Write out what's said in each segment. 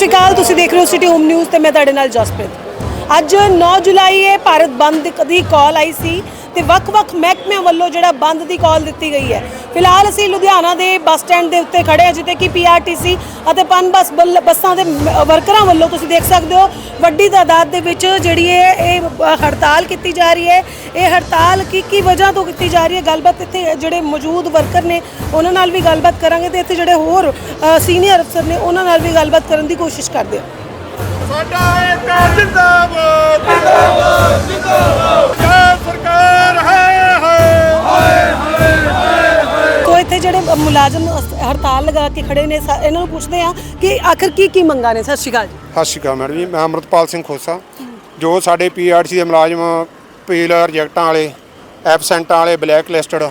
ਸ਼੍ਰੀ ਅਕਾਲ, ਤੁਸੀਂ ਦੇਖ ਰਹੇ ਹੋ ਸਿਟੀ ਹੋਮ ਨਿਊਜ਼ ਤੇ ਮੈਂ ਤੁਹਾਡੇ ਨਾਲ ਜਸਪ੍ਰੀਤ। ਅੱਜ 9 ਜੁਲਾਈ ਹੈ ਭਾਰਤ ਬੰਦ ਦੀ ਕਾਲ ਆਈ ਸੀ। ਤੇ ਵੱਖ-ਵੱਖ ਮਹਿਕਮਿਆਂ ਵੱਲੋਂ ਜਿਹੜਾ ਬੰਦ ਦੀ ਕਾਲ ਦਿੱਤੀ ਗਈ ਹੈ। ਫਿਲਹਾਲ ਅਸੀਂ ਲੁਧਿਆਣਾ ਦੇ ਬੱਸ ਸਟੈਂਡ ਦੇ ਉੱਤੇ ਖੜੇ ਹਾਂ, ਜਿੱਥੇ ਕਿ ਪੀਆਰਟੀਸੀ ਅਤੇ ਪਨ ਬੱਸ ਬੱਸਾਂ ਦੇ ਵਰਕਰਾਂ ਵੱਲੋਂ ਤੁਸੀਂ ਦੇਖ ਸਕਦੇ ਹੋ, ਵੱਡੀ ਤਾਦਾਦ ਦੇ ਵਿੱਚ ਜਿਹੜੀ ਹੈ ਇਹ ਹੜਤਾਲ ਕੀਤੀ ਜਾ ਰਹੀ ਹੈ। ਇਹ ਹੜਤਾਲ ਕੀ ਕੀ ਵਜ੍ਹਾ ਤੋਂ ਕੀਤੀ ਜਾ ਰਹੀ ਹੈ? ਗੱਲਬਾਤ ਇੱਥੇ ਜਿਹੜੇ ਮੌਜੂਦ ਵਰਕਰ ਨੇ, ਉਹਨਾਂ ਨਾਲ ਵੀ ਗੱਲਬਾਤ ਕਰਾਂਗੇ ਤੇ ਇੱਥੇ ਜਿਹੜੇ ਹੋਰ ਸੀਨੀਅਰ ਅਫਸਰ ਨੇ, ਉਹਨਾਂ ਨਾਲ ਵੀ ਗੱਲਬਾਤ ਕਰਨ ਦੀ ਕੋਸ਼ਿਸ਼ ਕਰਦੇ ਹਾਂ। ਸਾਡਾ ਇੱਕ ਜਿੰਦਾਬਾਦ ਜਿੰਦਾਬਾਦ ਜਿੰਦਾਬਾਦ। ਮੁਲਾਜ਼ਮ ਅਸ- ਹੜਤਾਲ ਲਗਾ ਕੇ ਖੜੇ ਨੇ, ਸਾ- ਇਹਨਾਂ ਨੂੰ ਪੁੱਛਦੇ ਆ ਕਿ ਆਖਰ ਕੀ ਕੀ ਮੰਗਾਂ ਨੇ? ਸਤਿ ਸ਼੍ਰੀ ਅਕਾਲ ਜੀ। ਸਤਿ ਸ਼੍ਰੀ ਅਕਾਲ ਮੈਡਮ ਜੀ, ਮੈਂ ਅਮਰਤਪਾਲ ਸਿੰਘ ਖੋਸਾ। ਜੋ ਸਾਡੇ ਪੀਆਰਟੀਸੀ ਦੇ ਮੁਲਾਜ਼ਮ ਪੀਲ ਰਿਜੈਕਟਾਂ ਵਾਲੇ, ਐਬਸੈਂਟਾਂ ਵਾਲੇ, ਬਲੈਕ ਲਿਸਟਡ,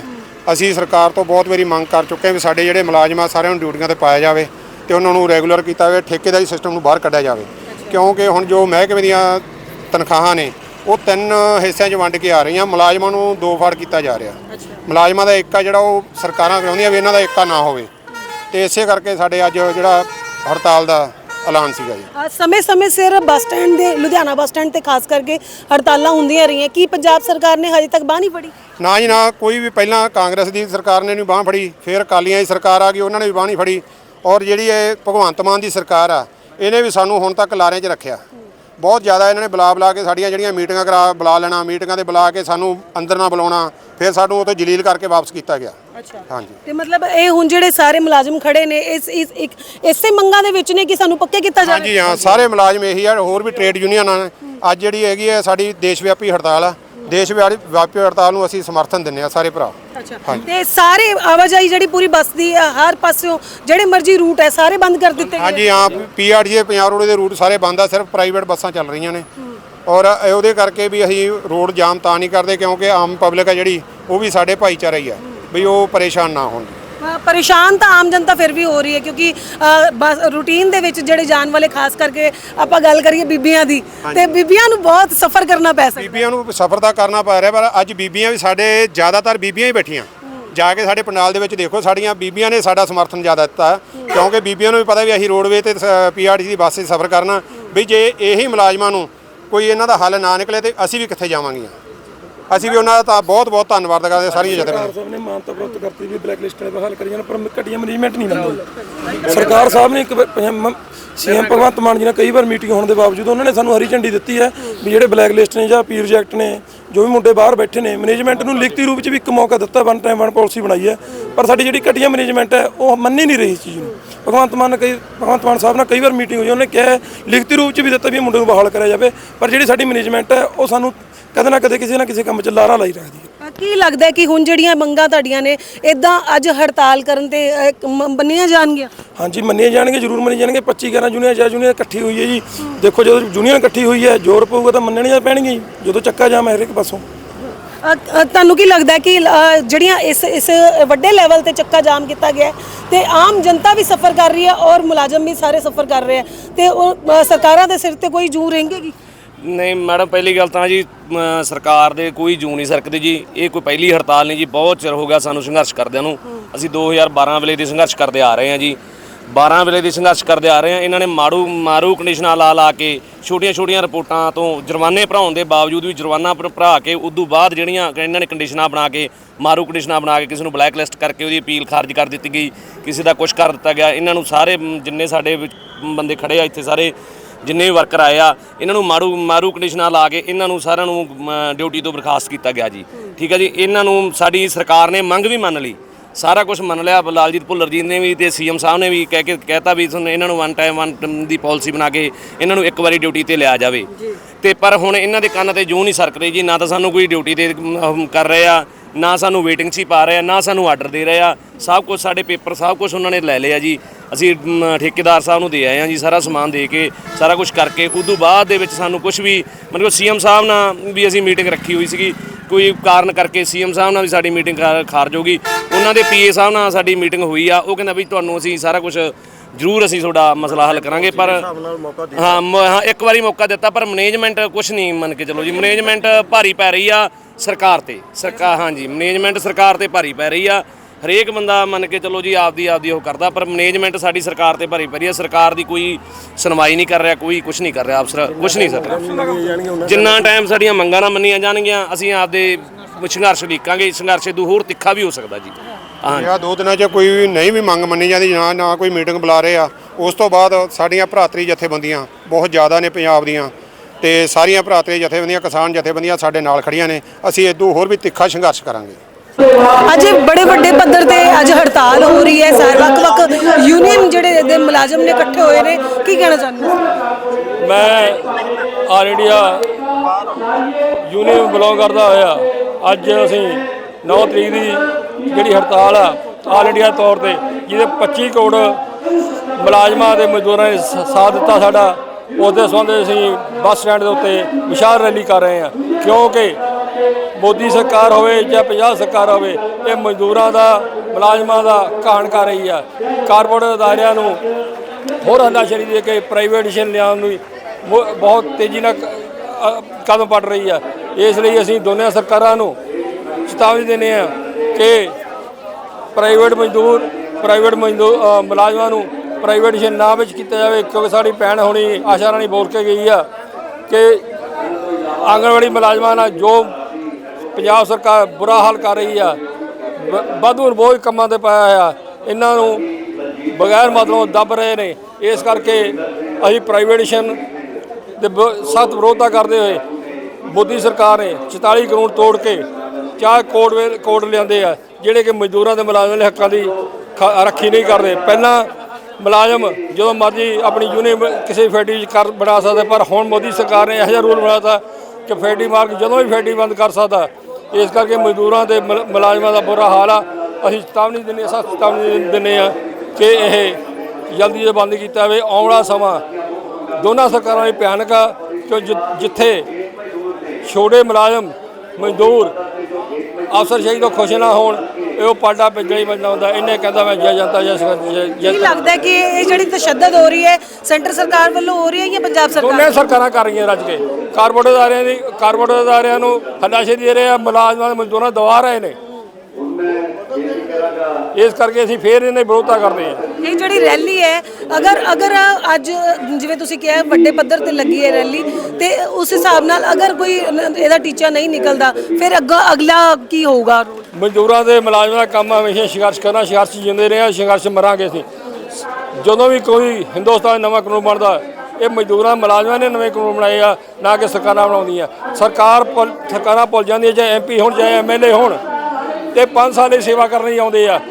ਅਸੀਂ ਸਰਕਾਰ ਤੋਂ ਬਹੁਤ ਵਾਰੀ ਮੰਗ ਕਰ ਚੁੱਕੇ ਹਾਂ ਵੀ ਸਾਡੇ ਜਿਹੜੇ ਮੁਲਾਜ਼ਮ ਆ, ਸਾਰਿਆਂ ਨੂੰ ਡਿਊਟੀਆਂ ਤੇ ਪਾਇਆ ਜਾਵੇ ਤੇ ਉਹਨਾਂ ਨੂੰ ਰੈਗੂਲਰ ਕੀਤਾ ਜਾਵੇ, ਠੇਕੇਦਾਰੀ ਸਿਸਟਮ ਨੂੰ ਬਾਹਰ ਕੱਢਿਆ ਜਾਵੇ। ਕਿਉਂਕਿ ਹੁਣ ਜੋ ਮਹਿਕਮੇ ਦੀਆਂ ਤਨਖਾਹਾਂ ਨੇ ਉਹ ਤਿੰਨ ਹਿੱਸਿਆਂ 'ਚ ਵੰਡ ਕੇ ਆ ਰਹੀਆਂ। ਮੁਲਾਜ਼ਮਾਂ ਨੂੰ ਦੋ ਫਾੜ ਕੀਤਾ ਜਾ ਰਿਹਾ। ਮੁਲਾਜ਼ਮਾਂ ਦਾ ਇੱਕ ਆ ਜਿਹੜਾ ਉਹ ਸਰਕਾਰਾਂ ਕਰਾਉਂਦੀਆਂ ਵੀ ਇਹਨਾਂ ਦਾ ਇੱਕਾ ਨਾ ਹੋਵੇ। ਤੇ ਇਸੇ ਕਰਕੇ ਸਾਡੇ ਅੱਜ ਜਿਹੜਾ ਹੜਤਾਲ ਦਾ ਐਲਾਨ ਸੀਗਾ ਜੀ। ਸਮੇਂ-ਸਮੇਂ ਸਿਰ ਬੱਸ ਸਟੈਂਡ ਦੇ ਲੁਧਿਆਣਾ ਬੱਸ ਸਟੈਂਡ ਤੇ ਖਾਸ ਕਰਕੇ ਹੜਤਾਲਾਂ ਹੁੰਦੀਆਂ ਰਹੀਆਂ। ਕੀ ਪੰਜਾਬ ਸਰਕਾਰ ਨੇ ਹਜੇ ਤੱਕ ਬਾਹ ਨਹੀਂ ਫੜੀ? ਨਾ ਜੀ ਨਾ ਕੋਈ ਵੀ ਪਹਿਲਾਂ ਕਾਂਗਰਸ ਦੀ ਸਰਕਾਰ ਨੇ ਨਹੀਂ ਬਾਂਹ ਫੜੀ। ਫਿਰ ਅਕਾਲੀਆਂ ਦੀ ਸਰਕਾਰ ਆ ਗਈ ਉਹਨਾਂ ਨੇ ਵੀ ਬਾਂਹ ਨਹੀਂ ਫੜੀ। ਔਰ ਜਿਹੜੀ ਇਹ ਭਗਵੰਤ ਮਾਨ ਦੀ ਸਰਕਾਰ ਆ ਇਹਨੇ ਵੀ ਸਾਨੂੰ ਹੁਣ ਤੱਕ ਲਾਰਿਆਂ 'ਚ ਰੱਖਿਆ। ਬਹੁਤ ਜ਼ਿਆਦਾ ਇਹਨਾਂ ਨੇ ਬੁਲਾ ਬੁਲਾ ਕੇ ਸਾਡੀਆਂ ਜਿਹੜੀਆਂ ਮੀਟਿੰਗਾਂ ਕਰਾ ਬੁਲਾ ਲੈਣਾ ਮੀਟਿੰਗਾਂ ਤੇ ਬੁਲਾ ਕੇ ਸਾਨੂੰ ਅੰਦਰ ਨਾ ਬੁਲਾਉਣਾ ਫਿਰ ਸਾਨੂੰ ਉੱਥੇ ਜਲੀਲ ਕਰਕੇ ਵਾਪਸ ਕੀਤਾ ਗਿਆ। ਅੱਛਾ। ਹਾਂਜੀ। ਤੇ ਮਤਲਬ ਇਹ ਹੁਣ ਜਿਹੜੇ ਸਾਰੇ ਮੁਲਾਜ਼ਮ ਖੜੇ ਨੇ ਇਸ ਇਸ ਇੱਕ ਇਸੇ ਮੰਗਾਂ ਦੇ ਵਿੱਚ ਨੇ ਕਿ ਸਾਨੂੰ ਪੱਕੇ ਕੀਤਾ ਜਾਵੇ? ਹਾਂਜੀ ਹਾਂ ਸਾਰੇ ਮੁਲਾਜ਼ਮ ਇਹੀ ਆ ਹੋਰ ਵੀ ਟ੍ਰੇਡ ਯੂਨੀਅਨਾਂ ਨੇ। ਅੱਜ ਜਿਹੜੀ ਹੈਗੀ ਹੈ ਸਾਡੀ ਦੇਸ਼ ਵਿਆਪੀ ਹੜਤਾਲ ਆ ਦੇਸ਼ ਵਿਆਪੀ ਵਿਆਪੀ ਹੜਤਾਲ ਨੂੰ ਅਸੀਂ ਸਮਰਥਨ ਦਿੰਦੇ ਆ ਸਾਰੇ ਭਰਾ। ਅੱਛਾ। ਤੇ ਸਾਰੇ ਆਵਾਜਾਈ ਜਿਹੜੀ ਪੂਰੀ ਬੱਸ ਦੀ ਆ, ਹਰ ਪਾਸਿਓਂ ਜਿਹੜੇ ਮਰਜ਼ੀ ਰੂਟ ਹੈ ਸਾਰੇ ਬੰਦ ਕਰ ਦਿੱਤੇ ਗਏ। ਹਾਂਜੀ ਹਾਂ ਪੀਆਰਟੀ ਦੇ ਪੰਜਾਬ ਰੋਡ ਦੇ ਰੂਟ ਸਾਰੇ ਬੰਦ ਆ ਸਿਰਫ ਪ੍ਰਾਈਵੇਟ ਬੱਸਾਂ ਚੱਲ ਰਹੀਆਂ ਨੇ। ਔਰ ਇਹ ਉਹਦੇ ਕਰਕੇ ਵੀ ਅਸੀਂ ਰੋਡ ਜਾਮ ਤਾਂ ਨਹੀਂ ਕਰਦੇ ਕਿਉਂਕਿ ਆਮ ਪਬਲਿਕ ਆ ਜਿਹੜੀ ਉਹ ਵੀ ਸਾਡੇ ਭਾਈਚਾਰਾ ਹੀ ਆ ਵੀ ਉਹ ਪਰੇਸ਼ਾਨ ਨਾ ਹੋਣ। ਪਰੇਸ਼ਾਨ ਤਾਂ ਆਮ ਜਨਤਾ ਫਿਰ ਵੀ ਹੋ ਰਹੀ ਹੈ ਕਿਉਂਕਿ ਬਸ ਰੂਟੀਨ ਦੇ ਵਿੱਚ ਜਿਹੜੇ ਜਾਣ ਵਾਲੇ ਖਾਸ ਕਰਕੇ ਆਪਾਂ ਗੱਲ ਕਰੀਏ ਬੀਬੀਆਂ ਦੀ ਤੇ ਬੀਬੀਆਂ ਨੂੰ ਬਹੁਤ ਸਫ਼ਰ ਕਰਨਾ ਪੈ ਸਕਦਾ। ਬੀਬੀਆਂ ਨੂੰ ਸਫ਼ਰ ਤਾਂ ਕਰਨਾ ਪੈ ਰਿਹਾ ਪਰ ਅੱਜ ਬੀਬੀਆਂ ਵੀ ਸਾਡੇ ਜ਼ਿਆਦਾਤਰ ਬੀਬੀਆਂ ਹੀ ਬੈਠੀਆਂ। ਜਾ ਕੇ ਸਾਡੇ ਪੰਡਾਲ ਦੇ ਵਿੱਚ ਦੇਖੋ ਸਾਡੀਆਂ ਬੀਬੀਆਂ ਨੇ ਸਾਡਾ ਸਮਰਥਨ ਜ਼ਿਆਦਾ ਦਿੱਤਾ। ਕਿਉਂਕਿ ਬੀਬੀਆਂ ਨੂੰ ਵੀ ਪਤਾ ਵੀ ਅਸੀਂ ਰੋਡਵੇ ਤੇ ਪੀਆਰਟੀ ਦੀ ਬੱਸ 'ਚ ਸਫ਼ਰ ਕਰਨਾ। ਵੀ ਜੇ ਇਹੀ ਮੁਲਾਜ਼ਮਾਂ ਨੂੰ ਕੋਈ ਇਹਨਾਂ ਦਾ ਹੱਲ ਨਾ ਨਿਕਲੇ ਤੇ ਅਸੀਂ ਵੀ ਕਿੱਥੇ ਜਾਵਾਂਗੀਆਂ? ਅਸੀਂ ਵੀ ਉਹਨਾਂ ਦਾ ਤਾਂ ਬਹੁਤ ਬਹੁਤ ਧੰਨਵਾਦ ਕਰਦੇ ਹਾਂ ਸਾਰੀਆਂ ਜਥੇਬੰਦੀਆਂ ਸਾਹਿਬ ਨੇ ਮਾਨਤਾ ਪ੍ਰਾਪਤ ਕਰਤੀ ਵੀ ਬਲੈਕ ਲਿਸਟ ਵਾਲੇ ਬਹਾਲ ਕਰੀ ਜਾਣ ਪਰ ਘਟੀਆ ਮੈਨੇਜਮੈਂਟ ਨਹੀਂ ਲੈਂਦੇ ਸਰਕਾਰ ਸਾਹਿਬ ਨੇ ਇੱਕ ਸੀਐਮ ਭਗਵੰਤ ਮਾਨ ਜੀ ਨਾਲ ਕਈ ਵਾਰ ਮੀਟਿੰਗ ਹੋਣ ਦੇ ਬਾਵਜੂਦ ਉਹਨਾਂ ਨੇ ਸਾਨੂੰ ਹਰੀ ਝੰਡੀ ਦਿੱਤੀ ਹੈ ਵੀ ਜਿਹੜੇ ਬਲੈਕ ਲਿਸਟ ਨੇ ਜਾਂ ਪੀ ਰਿਜੈਕਟ ਨੇ ਜੋ ਵੀ ਮੁੰਡੇ ਬਾਹਰ ਬੈਠੇ ਨੇ ਮੈਨੇਜਮੈਂਟ ਨੂੰ ਲਿਖਤੀ ਰੂਪ 'ਚ ਵੀ ਇੱਕ ਮੌਕਾ ਦਿੱਤਾ ਵਨ ਟਾਈਮ ਵਨ ਪਾਲਿਸੀ ਬਣਾਈ ਹੈ। ਪਰ ਸਾਡੀ ਜਿਹੜੀ ਘਟੀਆ ਮੈਨੇਜਮੈਂਟ ਹੈ ਉਹ ਮੰਨੀ ਨਹੀਂ ਰਹੀ ਇਸ ਚੀਜ਼ ਨੂੰ। ਭਗਵੰਤ ਮਾਨ ਨੇ ਕਈ ਭਗਵੰਤ ਮਾਨ ਸਾਹਿਬ ਨਾਲ ਕਈ ਵਾਰ ਮੀਟਿੰਗ ਹੋਈ ਉਹਨੇ ਕਿਹਾ ਹੈ, ਲਿਖਤੀ ਰੂਪ 'ਚ ਵੀ ਦਿੱਤਾ ਵੀ ਇਹ ਮੁੰਡੇ ਨੂੰ ਬਹਾਲ ਕਰਿਆ ਜਾਵੇ। ਪਰ ਜਿਹੜੀ ਸਾਡੀ ਮੈਨੇਜਮੈਂਟ ਹੈ ਉਹ ਸਾਨੂੰ ਕਦੇ ਨਾ ਕਦੇ ਕਿਸੇ ਨਾ ਕਿਸੇ ਕੰਮ 'ਚ ਲਾਰਾ ਲਾਈ ਰੱਖਦੀ ਹੈ। ਅ, ਕੀ ਲੱਗਦਾ ਹੈ ਕਿ ਹੁਣ ਜਿਹੜੀਆਂ ਮੰਗਾਂ ਤੁਹਾਡੀਆਂ ਨੇ ਇਦਾਂ ਅੱਜ ਹੜਤਾਲ ਕਰਨ ਤੇ ਅ, ਮ- ਮੰਨੀਆਂ ਜਾਣਗੀਆਂ? ਹਾਂਜੀ ਮੰਨੀਆਂ ਜਾਣਗੇ ਜ਼ਰੂਰ ਮੰਨੀ ਜਾਣਗੇ 25 11 ਜੂਨੀਅਰ ਜਾਂ ਜੂਨੀਅਰ ਇਕੱਠੀ ਹੋਈ ਹੈ ਜੀ। ਦੇਖੋ ਜਦੋਂ ਜੂਨੀਅਰ ਇਕੱਠੀ ਹੋਈ ਹੈ ਜ਼ੋਰ ਪਊਗਾ ਤਾਂ ਮੰਨਣੀਆਂ ਪੈਣਗੀਆਂ ਜੀ। ਜਦੋਂ ਚੱਕਾ ਜਾਮ ਹੈ ਹਰ ਇੱਕ ਪਾਸੋਂ। ਅ, ਅ, ਤੁਹਾਨੂੰ ਕੀ ਲੱਗਦਾ ਹੈ ਕਿ ਅ, ਜਿਹੜੀਆਂ ਇਸ ਇਸ ਵੱਡੇ ਲੈਵਲ ਤੇ ਚੱਕਾ ਜਾਮ ਕੀਤਾ ਗਿਆ ਹੈ ਤੇ ਆਮ ਜਨਤਾ ਵੀ ਸਫਰ ਕਰ ਰਹੀ ਹੈ ਔਰ ਮੁਲਾਜ਼ਮ ਵੀ ਸਾਰੇ ਸਫਰ ਕਰ ਰਹੇ ਆ ਤੇ ਉਹ ਅ, ਸਰਕਾਰਾਂ ਦੇ ਸਿਰ ਤੇ ਕੋਈ ਜੂ ਰਹੇਗੀ ਨਹੀਂ ਮੈਡਮ ਪਹਿਲੀ ਗੱਲ ਤਾਂ ਜੀ ਅਮ ਸਰਕਾਰ ਦੇ ਕੋਈ ਜੂ ਨਹੀਂ ਸਰਕਦੀ ਜੀ। ਇਹ ਕੋਈ ਪਹਿਲੀ ਹੜਤਾਲ ਨਹੀਂ ਜੀ ਬਹੁਤ ਚਿਰ ਹੋ ਗਿਆ ਸਾਨੂੰ ਸੰਘਰਸ਼ ਕਰਦਿਆਂ ਨੂੰ। ਅਸੀਂ 2012 ਵੇਲੇ ਦੀ ਸੰਘਰਸ਼ ਕਰਦੇ ਆ ਰਹੇ ਹਾਂ ਜੀ। 12 ਵੇਲੇ ਦੀ ਸੰਘਰਸ਼ ਕਰਦੇ ਆ ਰਹੇ ਹਾਂ। ਇਹਨਾਂ ਨੇ ਮਾਰੂ ਮਾਰੂ ਕੰਡੀਸ਼ਨਾਂ ਲਾ ਲਾ ਕੇ ਛੋਟੀਆਂ ਛੋਟੀਆਂ ਰਿਪੋਰਟਾਂ ਤੋਂ ਜੁਰਮਾਨੇ ਭਰਾਉਣ ਦੇ ਬਾਵਜੂਦ ਵੀ ਜੁਰਮਾਨਾ ਭਰ- ਭਰਾ ਕੇ ਉਦੋਂ ਬਾਅਦ ਜਿਹੜੀਆਂ ਇਹਨਾਂ ਨੇ ਕੰਡੀਸ਼ਨਾਂ ਬਣਾ ਕੇ ਮਾਰੂ ਕੰਡੀਸ਼ਨਾਂ ਬਣਾ ਕੇ ਕਿਸੇ ਨੂੰ ਬਲੈਕ ਲਿਸਟ ਕਰਕੇ ਉਹਦੀ ਅਪੀਲ ਖਾਰਜ ਕਰ ਦਿੱਤੀ ਗਈ ਕਿਸੇ ਦਾ ਕੁਝ ਕਰ ਦਿੱਤਾ ਗਿਆ। ਇਹਨਾਂ ਨੂੰ ਸਾਰੇ ਮ, ਜਿੰਨੇ ਸਾਡੇ ਵਿੱਚ ਬੰਦੇ ਖੜੇ ਆ ਇੱਥੇ ਸਾਰੇ ਜਿੰਨੇ ਵੀ ਵਰਕਰ ਆਏ ਆ ਇਹਨਾਂ ਨੂੰ ਮਾਰੂ ਮਾਰੂ ਕੰਡੀਸ਼ਨਾਂ ਲਾ ਕੇ ਇਹਨਾਂ ਨੂੰ ਸਾਰਿਆਂ ਨੂੰ ਡਿਊਟੀ ਤੋਂ ਬਰਖਾਸਤ ਕੀਤਾ ਗਿਆ ਜੀ। ਠੀਕ ਹੈ ਜੀ? ਇਹਨਾਂ ਨੂੰ ਸਾਡੀ ਸਰਕਾਰ ਨੇ ਮੰਗ ਵੀ ਮੰਨ ਲਈ। ਸਾਰਾ ਕੁਝ ਮੰਨ ਲਿਆ। ਲਾਲਜੀਤ ਭੁੱਲਰ ਜੀ ਨੇ ਵੀ ਤੇ ਸੀਐਮ ਸਾਹਿਬ ਨੇ ਵੀ ਕਹਿ ਕੇ ਕਹਿਤਾ ਵੀ ਤੁਹਾਨੂੰ ਇਹਨਾਂ ਨੂੰ ਵਨ ਟਾਈਮ ਵਨ ਦੀ ਪਾਲਿਸੀ ਬਣਾ ਕੇ ਇਹਨਾਂ ਨੂੰ ਇੱਕ ਵਾਰੀ ਡਿਊਟੀ ਤੇ ਲਿਆ ਜਾਵੇ। ਤੇ ਪਰ ਹੁਣ ਇਹਨਾਂ ਦੇ ਕੰਨ ਤੇ ਜੂੰ ਨਹੀਂ ਸਰਕ ਰਹੀ ਜੀ। ਨਾ ਤਾਂ ਸਾਨੂੰ ਕੋਈ ਡਿਊਟੀ ਤੇ ਕਰ ਰਹੇ ਆ ਨਾ ਸਾਨੂੰ ਵੇਟਿੰਗ 'ਚ ਹੀ ਪਾ ਰਹੇ ਆ ਨਾ ਸਾਨੂੰ ਆਰਡਰ ਦੇ ਰਹੇ ਆ। ਸਭ ਕੁਝ ਸਾਡੇ ਪੇਪਰ ਸਭ ਕੁਝ ਉਹਨਾਂ ਨੇ ਲੈ ਲਿਆ ਜੀ। ਅਸੀਂ ਠੇਕੇਦਾਰ ਸਾਹਿਬ ਨੂੰ ਦੇ ਆਏ ਆ ਜੀ ਸਾਰਾ ਸਮਾਨ ਦੇ ਕੇ ਸਾਰਾ ਕੁਝ ਕਰਕੇ ਉਦੋਂ ਬਾਅਦ ਦੇ ਵਿੱਚ ਸਾਨੂੰ ਕੁਝ ਵੀ ਮਤਲਬ ਸੀਐਮ ਸਾਹਿਬ ਨਾਲ ਵੀ ਅਸੀਂ ਮੀਟਿੰਗ ਰੱਖੀ ਹੋਈ ਸੀਗੀ। ਕੋਈ ਕਾਰਨ ਕਰਕੇ ਸੀਐਮ ਸਾਹਿਬ ਨਾਲ ਵੀ ਸਾਡੀ ਮੀਟਿੰਗ ਖਾਰਜ ਹੋ ਗਈ। ਉਹਨਾਂ ਦੇ ਪੀਏ ਸਾਹਿਬ ਨਾਲ ਸਾਡੀ ਮੀਟਿੰਗ ਹੋਈ ਆ। ਉਹ ਕਹਿੰਦਾ ਵੀ ਤੁਹਾਨੂੰ ਅਸੀਂ ਸਾਰਾ ਕੁਝ ਜ਼ਰੂਰ ਅਸੀਂ ਤੁਹਾਡਾ ਮਸਲਾ ਹੱਲ ਕਰਾਂਗੇ ਪਰ ਹਾਂ ਹਾਂ ਇੱਕ ਵਾਰੀ ਮੌਕਾ ਦਿੱਤਾ ਪਰ ਮੈਨੇਜਮੈਂਟ ਕੁਝ ਨਹੀਂ ਮੰਨ ਕੇ ਚੱਲੋ ਜੀ। ਮੈਨੇਜਮੈਂਟ ਭਾਰੀ ਪੈ ਰਹੀ ਆ ਸਰਕਾਰ ਤੇ। ਸਰਕਾਰ ਹਾਂਜੀ ਮੈਨੇਜਮੈਂਟ ਸਰਕਾਰ ਤੇ ਭਾਰੀ ਪੈ ਰਹੀ ਆ। ਹਰੇਕ ਬੰਦਾ ਮੰਨ ਕੇ ਚੱਲੋ ਜੀ ਆਪਦੀ ਆਪਦੀ ਉਹ ਕਰਦਾ, ਪਰ ਮੈਨੇਜਮੈਂਟ ਸਾਡੀ ਸਰਕਾਰ ਤੇ ਭਰੀ ਪਈ ਹੈ। ਸਰਕਾਰ ਦੀ ਕੋਈ ਸੁਣਵਾਈ ਨਹੀਂ ਕਰ ਰਿਹਾ, ਕੋਈ ਕੁਝ ਨਹੀਂ ਕਰ ਰਿਹਾ, ਅਫਸਰ ਕੁਝ ਨਹੀਂ ਕਰ ਜਿੰਨਾ ਟਾਈਮ ਸਾਡੀਆਂ ਮੰਗਾਂ ਨਾ ਮੰਨੀਆਂ ਜਾਣਗੀਆਂ, ਅਸੀਂ ਆਪਦੇ ਸੰਘਰਸ਼ ਲਿਖਾਂਗੇ ਸੰਘਰਸ਼ ਇਦੋਂ ਹੋਰ ਤਿੱਖਾ ਵੀ ਹੋ ਸਕਦਾ ਜੀ। ਹਾਂ ਜਾਂ ਦੋ ਦਿਨਾਂ 'ਚ ਕੋਈ ਨਹੀਂ ਵੀ ਮੰਗ ਮੰਨੀ ਜਾਂਦੀ, ਨਾ ਨਾ ਕੋਈ ਮੀਟਿੰਗ ਬੁਲਾ ਰਹੇ ਆ। ਉਸ ਤੋਂ ਬਾਅਦ ਸਾਡੀਆਂ ਭਰਾਤਰੀ ਜਥੇਬੰਦੀਆਂ ਬਹੁਤ ਜ਼ਿਆਦਾ ਨੇ ਪੰਜਾਬ ਦੀਆਂ ਤੇ ਸਾਰੀਆਂ ਭਰਾਤਰੀ ਜਥੇਬੰਦੀਆਂ, ਕਿਸਾਨ ਜਥੇਬੰਦੀਆਂ ਸਾਡੇ ਨਾਲ ਖੜੀਆਂ ਨੇ। ਅਸੀਂ ਇਦੋਂ ਹੋਰ ਵੀ ਤਿੱਖਾ ਸੰਘਰਸ਼ ਕਰਾਂਗੇ। ਅੱਜ ਬੜੇ ਵੱਡੇ ਪੱਧਰ ਤੇ ਅੱਜ ਹੜਤਾਲ ਹੋ ਰਹੀ ਹੈ ਸਾਰੇ। ਵੱਖ-ਵੱਖ ਯੂਨੀਅਨ ਜਿਹੜੇ ਇਹਦੇ ਮੁਲਾਜ਼ਮ ਨੇ ਇਕੱਠੇ ਹੋਏ ਨੇ, ਕੀ ਕਹਿਣਾ ਚਾਹੁੰਦੇ ਹੋ? ਮੈਂ ਆਲ ਇੰਡੀਆ ਯੂਨੀਅਨ ਬਿਲੋਂਗ ਕਰਦਾ ਹੋਇਆ। ਅੱਜ ਅਸੀਂ 9 ਤਰੀਕ ਦੀ ਜਿਹੜੀ ਹੜਤਾਲ ਆ ਆਲ ਇੰਡੀਆ ਤੌਰ ਤੇ, ਜਿਹਦੇ 25 ਕਰੋੜ ਮੁਲਾਜ਼ਮਾਂ ਦੇ ਮਜ਼ਦੂਰਾਂ ਨੇ ਸਾਥ ਦਿੱਤਾ ਸਾਡਾ, ਉਹਦੇ ਸੰਬੰਧ ਅਸੀਂ ਬੱਸ ਸਟੈਂਡ ਦੇ ਉੱਤੇ ਵਿਸ਼ਾਲ ਰੈਲੀ ਕਰ ਰਹੇ ਹਾਂ। ਕਿਉਂਕਿ ਮੋਦੀ ਸਰਕਾਰ ਹੋਵੇ ਜਾਂ ਪੰਜਾਬ ਸਰਕਾਰ ਹੋਵੇ, ਇਹ ਮਜ਼ਦੂਰਾਂ ਦਾ, ਮੁਲਾਜ਼ਮਾਂ ਦਾ ਘਾਣ ਕਰ ਰਹੀ ਆ। ਕਾਰਪੋਰੇਟ ਅਦਾਰਿਆਂ ਨੂੰ ਹੋਰ ਹੱਲਾਸ਼ੇਰੀ ਦੇ ਕੇ ਪ੍ਰਾਈਵੇਟੇਸ਼ਨ ਲਿਆਉਣ ਨੂੰ ਮੁ- ਬਹੁਤ ਤੇਜ਼ੀ ਨਾਲ ਕ- ਕਦਮ ਪੜ ਰਹੀ ਆ। ਇਸ ਲਈ ਅਸੀਂ ਦੋਨੇ ਸਰਕਾਰਾਂ ਨੂੰ ਚੇਤਾਵਨੀ ਦਿੰਦੇ ਆ ਕਿ ਪ੍ਰਾਈਵੇਟ ਮਜ਼ਦੂਰ ਪ੍ਰਾਈਵੇਟ ਮਜ਼ਦੂਰ ਮੁਲਾਜ਼ਮਾਂ ਨੂੰ ਪ੍ਰਾਈਵੇਟੇਸ਼ਨ ਨਾ ਵਿੱਚ ਕੀਤਾ ਜਾਵੇ, ਕਿਉਂਕਿ ਸਾਡੀ ਭੈਣ ਹੋਣੀ, ਆਸ਼ਾ ਰਾਣੀ ਬੋਲ ਕੇ ਗਈ ਆ ਕਿ ਆਂਗਣਵਾੜੀ ਮੁਲਾਜ਼ਮਾਂ ਨਾਲ ਜੋ ਪੰਜਾਬ ਸਰਕਾਰ ਬੁਰਾ ਹਾਲ ਕਰ ਰਹੀ ਆ। ਵ- ਵਾਧੂ ਬੋਝ ਕੰਮਾਂ ਤੇ ਪਾਇਆ ਹੋਇਆ। ਇਹਨਾਂ ਨੂੰ ਬਗੈਰ ਮਤਲਬ ਦੱਬ ਰਹੇ ਨੇ। ਇਸ ਕਰਕੇ ਅਸੀਂ ਪ੍ਰਾਈਵੇਟੇਸ਼ਨ ਦੇ ਸਖਤ ਵਿਰੋਧਤਾ ਕਰਦੇ ਹੋਏ ਮੋਦੀ ਸਰਕਾਰ ਨੇ 44 ਕਰੋੜ ਤੋੜ ਕੇ ਚਾਰ ਕੋਡ ਵੇ- ਕੋਡ ਲਿਆਂਦੇ ਆ। ਜਿਹੜੇ ਕਿ ਮਜ਼ਦੂਰਾਂ ਦੇ ਮੁਲਾਜ਼ਮਾਂ ਦੇ ਹੱਕਾਂ ਦੀ ਖ- ਰਾਖੀ ਨਹੀਂ ਕਰਦੇ। ਪਹਿਲਾਂ ਮੁਲਾਜ਼ਮ ਜਦੋਂ ਮਰਜ਼ੀ ਆਪਣੀ ਯੂਨੀਅਨ ਕਿਸੇ ਫੈਕਟਰੀ 'ਚ ਕਰ ਬਣਾ ਸਕਦਾ, ਪਰ ਹੁਣ ਮੋਦੀ ਸਰਕਾਰ ਨੇ ਇਹੋ ਜਿਹਾ ਰੂਲ ਬਣਾਤਾ ਕਿ ਫੈਕਟਰੀ ਮਾਲਕ ਜਦੋਂ ਵੀ ਫੈਕਟਰੀ ਬੰਦ ਕਰ ਸਕਦਾ। ਇਸ ਕਰਕੇ ਮਜ਼ਦੂਰਾਂ ਤੇ ਮੁਲ- ਮੁਲਾਜ਼ਮਾਂ ਦਾ ਬੁਰਾ ਹਾਲ ਆ। ਅਸੀਂ ਚੇਤਾਵਨੀ ਦਿੰਦੇ ਸਖਤ ਚੇਤਾਵਨੀ ਦਿੰਦੇ ਆ ਕਿ ਇਹ ਜਲਦੀ ਤੋਂ ਬੰਦ ਕੀਤਾ ਜਾਵੇ। ਆਉਣ ਵਾਲਾ ਸਮਾਂ ਦੋਨਾਂ ਸਰਕਾਰਾਂ ਲਈ ਭਿਆਨਕ ਆ ਕਿ ਜਿ- ਜਿੱਥੇ ਛੋਟੇ ਮੁਲਾਜ਼ਮ, ਮਜ਼ਦੂਰ ਅਫਸਰਸ਼ਾਹੀ ਤੋਂ ਖੁਸ਼ ਨਾ ਹੋਣ ਇਹ ਉਹ ਪਾਡਾ ਭੇਜਣਾ ਹੀ ਬੰਦਾ ਹੁੰਦਾ ਇਹਨੇ ਕਹਿੰਦਾ ਮੈਂ ਜੈ ਜਨਤਾ ਜੈ ਕੀ ਲੱਗਦਾ ਹੈ ਕਿ ਇਹ ਜਿਹੜੀ ਤਸ਼ੱਦਦ ਹੋ ਰਹੀ ਹੈ ਸੈਂਟਰ ਸਰਕਾਰ ਵੱਲੋਂ ਹੋ ਰਹੀ ਹੈ ਜਾਂ ਪੰਜਾਬ ਸਰਕਾਰ ਦੋਨੇ ਸਰਕਾਰਾਂ ਕਰ ਰਹੀਆਂ ਰੱਜ ਕੇ। ਕਾਰਪੋਰੇਟ ਅਦਾਰਿਆਂ ਦੀ ਕਾਰਪੋਰੇਟ ਅਦਾਰਿਆਂ ਨੂੰ ਹੱਲਾਸ਼ੇਰੀ ਦੇ ਰਹੇ ਆ ਮੁਲਾਜ਼ਮਾਂ ਦੇ ਮਜ਼ਦੂਰਾਂ ਦਵਾ ਰਹੇ ਨੇ। ਇਸ ਕਰਕੇ ਅਸੀਂ ਫੇਰ ਇਹਨੇ ਵਿਰੋਧਤਾ ਕਰਦੇ ਹਾਂ। ਇਹ ਜਿਹੜੀ ਰੈਲੀ ਹੈ ਅਗਰ ਅਗਰ ਅੱਜ ਜਿਵੇਂ ਤੁਸੀਂ ਕਿਹਾ ਵੱਡੇ ਪੱਧਰ ਤੇ ਲੱਗੀ ਹੈ ਰੈਲੀ ਤੇ ਉਸ ਹਿਸਾਬ ਨਾਲ ਅਗਰ ਕੋਈ ਇਹਦਾ ਟੀਚਾ ਨਹੀਂ ਨਿਕਲਦਾ ਫਿਰ ਅੱਗਾ ਅਗਲਾ ਕੀ ਹੋਊਗਾ? ਮਜ਼ਦੂਰਾਂ ਦੇ ਮੁਲਾਜ਼ਮਾਂ ਦਾ ਕੰਮ ਹਮੇਸ਼ਾ ਸੰਘਰਸ਼ ਕਰਨਾ, ਸੰਘਰਸ਼ ਜਿੰਦੇ ਰਹੇ ਆ, ਸੰਘਰਸ਼ ਮਰਾਂਗੇ ਅਸੀਂ। ਜਦੋਂ ਵੀ ਕੋਈ ਹਿੰਦੁਸਤਾਨ ਨਵਾਂ ਕਾਨੂੰਨ ਬਣਦਾ, ਇਹ ਮਜ਼ਦੂਰਾਂ, ਮੁਲਾਜ਼ਮਾਂ ਨੇ ਨਵੇਂ ਕਾਨੂੰਨ ਬਣਾਏ ਆ, ਨਾ ਕਿ ਸਰਕਾਰਾਂ ਬਣਾਉਂਦੀਆਂ। ਸਰਕਾਰ ਭੁੱਲ- ਸਰਕਾਰਾਂ ਭੁੱਲ ਜਾਂਦੀਆਂ, ਚਾਹੇ ਐਮਪੀ ਹੋਣ, ਚਾਹੇ ਐਮਐਲਏ ਹੋਣ, ਤੇ 5 ਸਾਲ ਦੀ ਸੇਵਾ ਕਰਨ ਲਈ ਆਉਂਦੇ ਆ।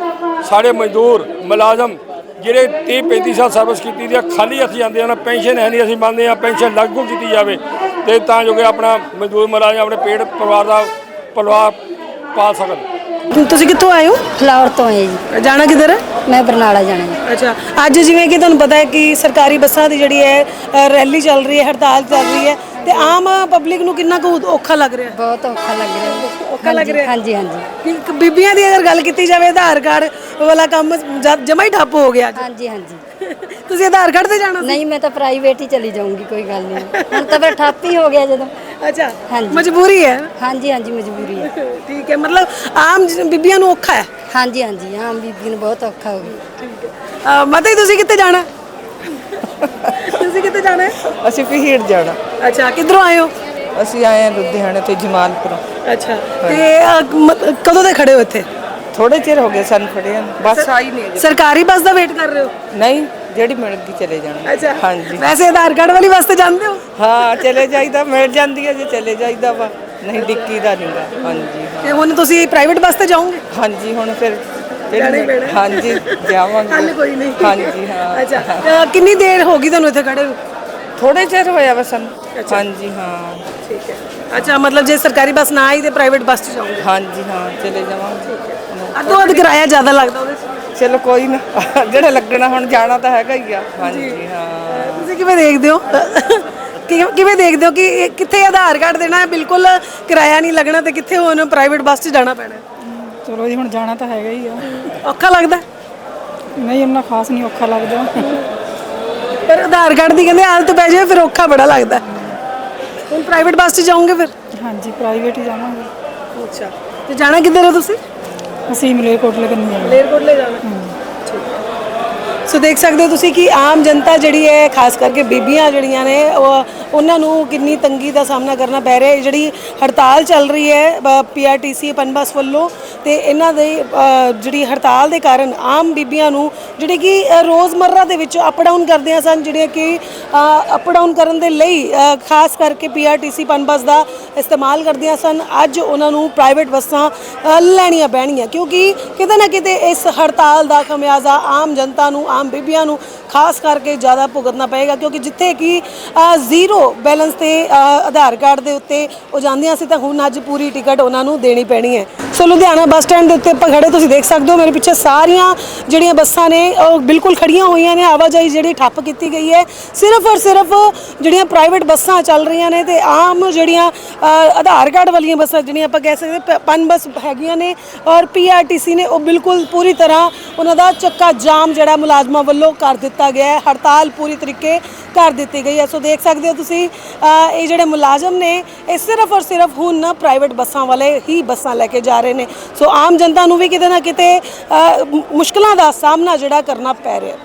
ਸਾਡੇ ਮਜ਼ਦੂਰ, ਮੁਲਾਜ਼ਮ ਜਿਹੜੇ 30 35 ਸਾਲ ਸਰਵਿਸ ਕੀਤੀ ਦੀ ਆ, ਖਾਲੀ ਹੱਥ ਜਾਂਦੇ ਹਨ ਪੈਨਸ਼ਨ ਹੈ ਨਹੀਂ, ਅਸੀਂ ਮੰਨਦੇ ਆ ਪੈਨਸ਼ਨ ਲਾਗੂ ਕੀਤੀ ਜਾਵੇ। ਤੇ ਤਾਂ ਜੋ ਕਿ ਆਪਣਾ ਮਜ਼ਦੂਰ, ਮੁਲਾਜ਼ਮ ਆਪਣੇ ਪੇਟ ਪਰਿਵਾਰ ਦਾ ਪਰਿਵਾਰ ਪਾ ਸਕਣ। ਤੁਸੀਂ ਕਿੱਥੋਂ ਆਏ ਹੋ? ਫਲਾਵਰ ਤੋਂ ਹੈ ਜੀ। ਜਾਣਾ ਕਿੱਧਰ ਹੈ? ਮੈਂ ਬਰਨਾਲਾ ਜਾਣਾ ਜੀ। ਅੱਛਾ ਅੱਜ ਜਿਵੇਂ ਕਿ ਤੁਹਾਨੂੰ ਪਤਾ ਹੈ ਕਿ ਸਰਕਾਰੀ ਬੱਸਾਂ ਦੀ ਜਿਹੜੀ ਹੈ ਅ, ਰੈਲੀ ਚੱਲ ਰਹੀ ਹੈ ਹੜਤਾਲ ਚੱਲ ਰਹੀ ਹੈ ਤੇ ਆਮ ਪਬਲਿਕ ਨੂੰ ਕਿੰਨਾ ਕੁ ਔਖਾ ਲੱਗ ਰਿਹਾ ਹੈ? ਬਹੁਤ ਔਖਾ ਲੱਗ ਰਿਹਾ ਔਖਾ ਲੱਗ ਰਿਹਾ ਹੈ? ਹਾਂਜੀ ਹਾਂਜੀ। ਕਿ ਕਿ ਬੀਬੀਆਂ ਦੀ ਅਗਰ ਗੱਲ ਕੀਤੀ ਜਾਵੇ ਆਧਾਰ ਕਾਰਡ ਵਾਲਾ ਕੰਮ ਜਮਾ ਹੀ ਠੱਪ ਹੋ ਗਿਆ ਅੱਜ। ਹਾਂਜੀ ਹਾਂਜੀ। ਤੁਸੀਂ ਆਧਾਰ ਕਾਰਡ ਤੇ ਜਾਣਾ ਸੀ? ਨਹੀਂ ਮੈਂ ਤਾਂ ਪ੍ਰਾਈਵੇਟ ਹੀ ਚਲੀ ਜਾਊਂਗੀ ਕੋਈ ਗੱਲ ਨਹੀਂ। ਹੁਣ ਤਾਂ ਫਿਰ ਠੱਪ ਹੀ ਹੋ ਗਿਆ ਜਦੋਂ। ਅੱਛਾ ਹਾਂਜੀ। ਮਜਬੂਰੀ ਹੈ। ਹਾਂਜੀ ਹਾਂਜੀ ਮਜਬੂਰੀ ਹੈ। ਠੀਕ ਹੈ ਮਤਲਬ ਆਮ ਜ- ਬੀਬੀਆਂ ਨੂੰ ਔਖਾ ਹੈ? ਹਾਂਜੀ ਹਾਂਜੀ ਆਮ ਬੀਬੀ ਨੂੰ ਬਹੁਤ ਔਖਾ ਹੋ ਗਿਆ। ਅ, ਮਾਤਾ ਤੁਸੀਂ ਕਿੱਥੇ ਜਾਣਾ? ਤੁਸੀਂ ਕਿੱਥੇ ਜਾਣਾ ਹੈ? ਅਸੀਂ ਪਹੀੜ ਜਾਣਾ। ਅੱਛਾ ਕਿੱਧਰੋਂ ਆਏ ਹੋ? ਅਸੀਂ ਆਏ ਹਾਂ ਲੁਧਿਆਣੇ ਤੇ ਜਮਾਲਪੁਰੋਂ। ਅੱਛਾ ਤੇ ਕਦੋਂ ਦੇ ਖੜੇ ਹੋ ਇੱਥੇ? ਥੋੜੇ ਚਿਰ ਹੋ ਗਏ ਸਾਨੂੰ ਫੜਿਆ ਨੂੰ। ਬੱਸ ਆਈ ਨਹੀਂ ਅਜੇ। ਸਰਕਾਰੀ ਬੱਸ ਦਾ ਵੇਟ ਕਰ ਰਹੇ ਹੋ? ਨਹੀਂ ਜਿਹੜੀ ਮਿਲ ਗਈ ਚਲੇ ਜਾਣਾ। ਅੱਛਾ। ਹਾਂਜੀ। ਵੈਸੇ ਆਧਾਰ ਕਾਰਡ ਵਾਲੀ ਬੱਸ ਤੇ ਜਾਂਦੇ ਹੋ? ਹਾਂ ਚਲੇ ਜਾਈਦਾ ਮਿਲ ਜਾਂਦੀ ਹੈ ਜੇ ਚਲੇ ਜਾਈਦਾ ਵਾ। ਨਹੀਂ ਡਿੱਕੀ ਦਾ ਨਹੀਂਗਾ ਹਾਂਜੀ ਹਾਂ। ਤੇ ਹੁਣ ਤੁਸੀਂ ਪ੍ਰਾਈਵੇਟ ਬੱਸ ਤੇ ਜਾਓਗੇ? ਹਾਂਜੀ ਹੁਣ ਫਿਰ ਫਿਰ ਜਾਣਾ ਹੀ ਪੈਣਾ। ਹਾਂਜੀ ਜਾਵਾਂਗੇ। ਹੱਲ ਕੋਈ ਨਹੀਂ। ਹਾਂਜੀ ਹਾਂ। ਅੱਛਾ ਅ, ਕਿੰਨੀ ਦੇਰ ਹੋ ਗਈ ਤੁਹਾਨੂੰ ਇੱਥੇ ਖੜੇ ਨੂੰ? ਥੋੜੇ ਚਿਰ ਹੋਇਆ ਵਾ ਸਾਨੂੰ। ਹਾਂਜੀ ਹਾਂ। ਠੀਕ ਹੈ। ਅੱਛਾ ਮਤਲਬ ਜੇ ਸਰਕਾਰੀ ਬੱਸ ਨਾ ਆਈ ਤੇ ਪ੍ਰਾਈਵੇਟ ਬੱਸ 'ਚ ਜਾਓਗੇ? ਹਾਂਜੀ ਹਾਂ ਚਲੇ ਜਾਵਾਂਗੇ। ਅੱਧੋ ਅੱਧ ਕਿਰਾਇਆ ਜ਼ਿਆਦਾ ਲੱਗਦਾ ਉਹਦੇ 'ਚ। ਚਲੋ ਕੋਈ ਨਾ ਜਿਹੜਾ ਲੱਗਣਾ ਹੁਣ ਜਾਣਾ ਤਾਂ ਹੈਗਾ ਹੀ ਆ। ਹਾਂਜੀ ਹਾਂ। ਤੁਸੀਂ ਕਿਵੇਂ ਦੇਖਦੇ ਹੋ? ਕਿ- ਕਿਵੇਂ ਦੇਖਦੇ ਹੋ ਕਿ ਇਹ ਕਿੱਥੇ ਆਧਾਰ ਕਾਰਡ ਦੇਣਾ ਹੈ? ਬਿਲਕੁਲ ਕਿਰਾਇਆ ਨਹੀਂ ਲੱਗਣਾ ਤੇ ਕਿੱਥੇ ਹੁਣ ਪ੍ਰਾਈਵੇਟ ਬੱਸ 'ਚ ਜਾਣਾ ਪੈਣਾ ਹੈ? ਚਲੋ ਜੀ ਹੁਣ ਜਾਣਾ ਤਾਂ ਹੈਗਾ ਹੀ ਆ। ਔਖਾ ਲੱਗਦਾ ਹੈ? ਨਹੀਂ ਇੰਨਾ ਖਾਸ ਨਹੀਂ ਔਖਾ ਲੱਗਦਾ। ਪਰ ਆਧਾਰ ਕਾਰਡ ਦੀ ਕਹਿੰਦੇ ਆਦਤ ਪੈ ਜਾਵੇ ਫਿਰ ਔਖਾ ਬੜਾ ਲੱਗਦਾ ਹੈ। ਹੁਣ ਪ੍ਰਾਈਵੇਟ ਬੱਸ 'ਚ ਜਾਓਗੇ ਫਿਰ? ਹਾਂਜੀ ਪ੍ਰਾਈਵੇਟ ਹੀ ਜਾਵਾਂਗੇ। ਅੱਛਾ। ਤੇ ਜਾਣਾ ਕਿੱਧਰ ਹੋ ਤੁਸੀਂ? ਅਸੀਂ ਮਲੇਰਕੋਟਲੇ ਕੰਨੀ ਜਾਣਾ ਲੇਰਕੋਟਲੇ ਜਾਣਾ ਸੋ ਦੇਖ ਸਕਦੇ ਹੋ ਤੁਸੀਂ ਕਿ ਆਮ ਜਨਤਾ ਜਿਹੜੀ ਹੈ ਖਾਸ ਕਰਕੇ ਬੀਬੀਆਂ ਜਿਹੜੀਆਂ ਨੇ ਉਹਨਾਂ ਨੂੰ ਕਿੰਨੀ ਤੰਗੀ ਦਾ ਸਾਹਮਣਾ ਕਰਨਾ ਪੈ ਰਿਹਾ ਹੈ। ਜਿਹੜੀ ਹੜਤਾਲ ਚੱਲ ਰਹੀ ਹੈ ਪੀਆਰਟੀਸੀ ਪਨਬਸ ਵੱਲੋਂ ਤੇ ਇਹਨਾਂ ਦੇ ਜਿਹੜੀ ਹੜਤਾਲ ਦੇ ਕਾਰਨ ਆਮ ਬੀਬੀਆਂ ਨੂੰ ਜਿਹੜੀ ਕਿ ਅ, ਰੋਜ਼ਮਰਰਾ ਦੇ ਵਿੱਚ ਅਪ ਡਾਊਨ ਕਰਦੀਆਂ ਸਨ ਜਿਹੜੀਆਂ ਕਿ ਅਪ ਡਾਊਨ ਕਰਨ ਦੇ ਲਈ ਖਾਸ ਕਰਕੇ ਪੀਆਰਟੀਸੀ ਪਨਬਸ ਦਾ ਇਸਤੇਮਾਲ ਕਰਦੀਆਂ ਸਨ। ਅੱਜ ਉਹਨਾਂ ਨੂੰ ਪ੍ਰਾਈਵੇਟ ਬੱਸਾਂ ਲੈਣੀਆਂ ਪੈਣਗੀਆਂ ਕਿਉਂਕਿ ਕਿਤੇ ਨਾ ਕਿਤੇ ਇਸ ਹੜਤਾਲ ਦਾ ਖਮਿਆਜ਼ਾ ਆਮ ਜਨਤਾ ਨੂੰ ਆਮ ਬੀਬੀਆਂ ਨੂੰ ਖਾਸ ਕਰਕੇ ਜ਼ਿਆਦਾ ਭੁਗਤਣਾ ਪਏਗਾ ਕਿਉਂਕਿ ਜਿੱਥੇ ਕਿ ਜ਼ੀਰੋ ਬੈਲੈਂਸ ਤੇ ਆਧਾਰ ਕਾਰਡ ਦੇ ਉੱਤੇ ਉਹ ਜਾਂਦੀਆਂ ਸੀ ਤਾਂ ਹੁਣ ਅੱਜ ਪੂਰੀ ਟਿਕਟ ਉਹਨਾਂ ਨੂੰ ਦੇਣੀ ਪੈਣੀ ਹੈ। ਸੋ ਲੁਧਿਆਣਾ ਬੱਸ ਸਟੈਂਡ ਦੇ ਉੱਤੇ ਆਪਾਂ ਖੜੇ, ਤੁਸੀਂ ਦੇਖ ਸਕਦੇ ਹੋ ਮੇਰੇ ਪਿੱਛੇ ਸਾਰੀਆਂ ਜਿਹੜੀਆਂ ਬੱਸਾਂ ਨੇ, ਉਹ ਬਿਲਕੁਲ ਖੜੀਆਂ ਹੋਈਆਂ ਨੇ, ਆਵਾਜਾਈ ਜਿਹੜੀ ਠੱਪ ਕੀਤੀ ਗਈ ਹੈ। ਸਿਰਫ ਔਰ ਸਿਰਫ ਜਿਹੜੀਆਂ ਪ੍ਰਾਈਵੇਟ ਬੱਸਾਂ ਚੱਲ ਰਹੀਆਂ ਨੇ ਤੇ ਆਮ ਜਿਹੜੀਆਂ ਆਧਾਰ ਕਾਰਡ ਵਾਲੀਆਂ ਬੱਸਾਂ, ਜਿਹੜੀਆਂ ਆਪਾਂ ਕਹਿ ਸਕਦੇ ਪ- ਪਨ ਬੱਸ ਹੈਗੀਆਂ ਨੇ ਔਰ ਪੀਆਰਟੀਸੀ ਨੇ, ਉਹ ਬਿਲਕੁਲ ਪੂਰੀ ਤਰ੍ਹਾਂ ਉਹਨਾਂ ਦਾ ਚੱਕਾ ਜਾਮ ਜਿਹੜਾ ਮੁਲਾਜ਼ਮਾਂ ਵੱਲੋਂ ਕਰ ਦਿੱਤਾ ਗਿਆ ਹੈ। ਹੜਤਾਲ ਪੂਰੀ ਤਰੀਕੇ ਕਰ ਦਿੱਤੀ ਗਈ ਹੈ। ਸੋ ਦੇਖ ਸਕਦੇ ਹੋ ਤੁਸੀਂ ਇਹ ਜਿਹੜੇ ਮੁਲਾਜ਼ਮ ਨੇ, ਇਹ ਸਿਰਫ ਔਰ ਸਿਰਫ ਹੁਣ ਨਾ ਪ੍ਰਾਈਵੇਟ ਬੱਸਾਂ ਵਾਲੇ ਹੀ ਬੱਸਾਂ ਲੈ ਕੇ ਜਾ ਰਹੇ ਨੇ। ਸੋ ਆਮ ਜਨਤਾ ਨੂੰ ਵੀ ਕਿਤੇ ਨਾ ਕਿਤੇ ਅ, ਮੁ- ਮੁਸ਼ਕਲਾਂ ਦਾ ਸਾਹਮਣਾ ਜਿਹੜਾ ਕਰਨਾ ਪੈ ਰਿਹਾ।